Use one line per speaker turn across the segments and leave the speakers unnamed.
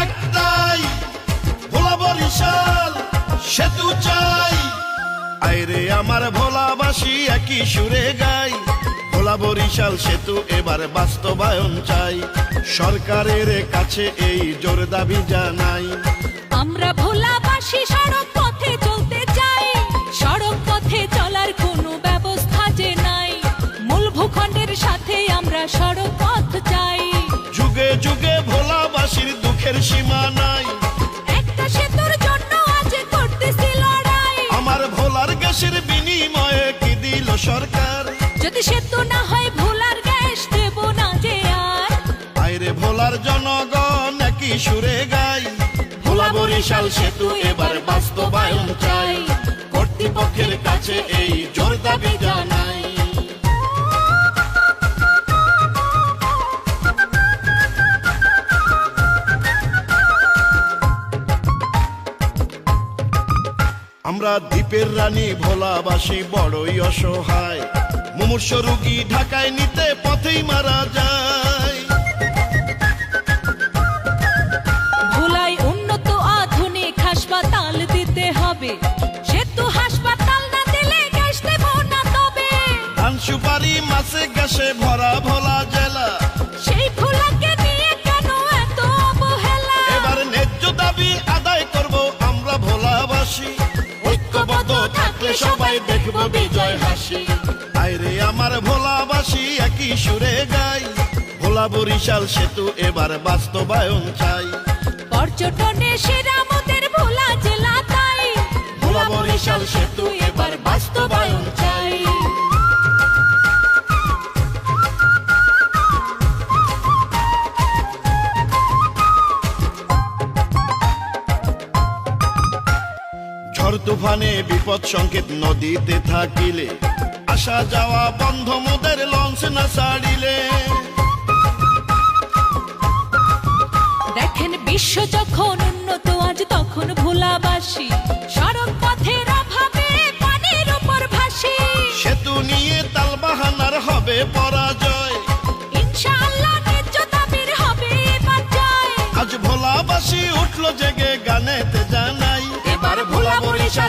একটাই, ভোলা বরিশাল, সেতু চাই। আইরে আমার একই সুরে গাই। ভোলা বরিশাল সেতু এবার বাস্তবায়ন চাই। সরকারের কাছে এই জোর দাবি জানাই।
আমরা ভোলাবাসী সড়ক পথে চলতে চাই। সড়ক পথে চলার কোনো ব্যবস্থা যে নাই। মূল ভূখণ্ডের সাথে আমরা সড়ক
দুঃখের সীমা নাই।
একটা সেতুর জন্য আজ করতেছি লড়াই।
আমার ভোলার গ্যাসের বিনিময়ে কি দিল সরকার?
যদি সেতু না হয় ভোলার গ্যাস দেব না যে আর।
আইরে ভোলার জনগণ একই সুরে গাই। ভোলা বরিশাল সেতু এবার বাস্তবায়ন চাই। কর্তৃপক্ষের কাছে এই জোর দাবি আমরা দ্বীপের রানী ভোলাবাসী বড়ই অসহায়। মুমূর্ষ রুগী ঢাকায় নিতে পথেই মারা যায়।
ভোলায় উন্নত আধুনিক হাসপাতাল দিতে হবে। সেতু হাসপাতাল না দিলে না তবে।
ধান সুপারি মাছে গ্যাসে ভরা ভোলা জেলা।
সেই ভোলাকে নিয়ে কেন এত অবহেলা?
এবার ন্যায্য দাবি আদায় করব আমরা ভোলাবাসী। ঐক্যবদ্ধ থাকলে সবাই দেখব বিজয় হাসি। আইরে আমার ভোলাবাসী একই সুরে গাই। ভোলা বরিশাল সেতু এবার বাস্তবায়ন চাই।
পর্যটনে সেরা ভোলা জেলা তাই।
ভোলা বরিশাল সেতু এবার বাস্তবায়ন চাই। তুফানে বিপদ সংকেত নদীতে থাকিলে আসা যাওয়া বন্ধ মোদের লঞ্চ না ছাড়িলে
দেখেন বিশ্ব যখন উন্নত আজ তখন ভোলাবাসী সড়ক পথের অভাবে পানির উপর ভাসি।
সেতু নিয়ে তালবাহানার হবে পরাজয়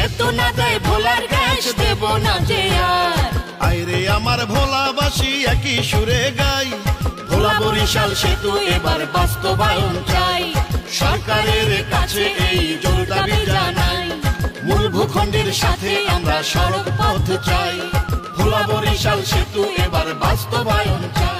যদি না দেয় ভোলার গ্যাস দেব না যে আর।
আইরে আমার ভোলাবাসী একই সুরে গাই। ভোলা বরিশাল সেতু এবার বাস্তবায়ন চাই। সরকারের কাছে এই জোর দাবি জানাই। মূল ভূখণ্ডের সাথে আমরা সড়ক পথ চাই। ভোলা বরিশাল সেতু এবার বাস্তবায়ন চাই।